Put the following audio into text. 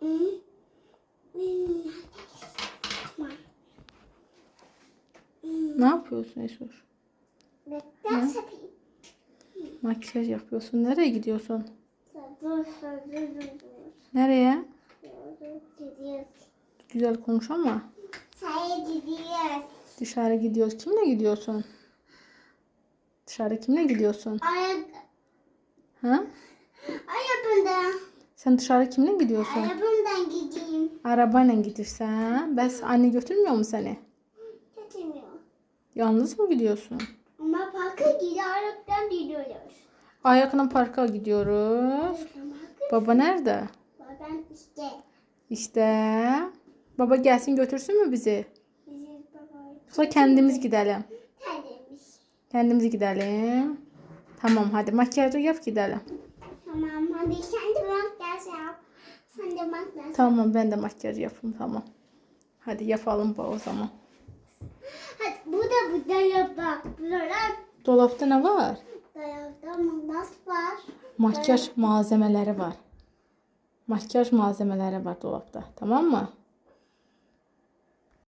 Hmm. Ne yapıyorsun Esur? Makyaj yapayım. Makyaj yapıyorsun. Nereye gidiyorsun? Nereye? Gidiyoruz. Güzel konuş ama. Saya gidiyoruz. Dışarı gidiyoruz. Kimle gidiyorsun? Dışarı kimle gidiyorsun? Ayak, Ha? arabamdan, Sen dışarı kimle gidiyorsun? arabamdan gideyim. Arabayla gidersen. Bes anne götürmüyor mu seni? Gitmiyor. Yalnız mı gidiyorsun? Ama parka giderek gidiyoruz. Ayakla parka gidiyoruz. Baba nerede? Ben işte İşte. Baba gelsin götürsün mü bizi? bizim babayı Yoksa kendimiz gidelim. terlemiş. Kendimiz gidelim. Tamam hadi makyajı yap gidelim. Tamam hadi sen de makyaj yap. Sen de makyaj. Tamam ben de makyaj yapayım tamam. Hadi yapalım bu o zaman. Hadi bu da bu da yap bak. Burada Dolapta ne var? da makas var. Makyaj malzemeleri var. Makyaj malzemeleri var dolapta. Tamam mı?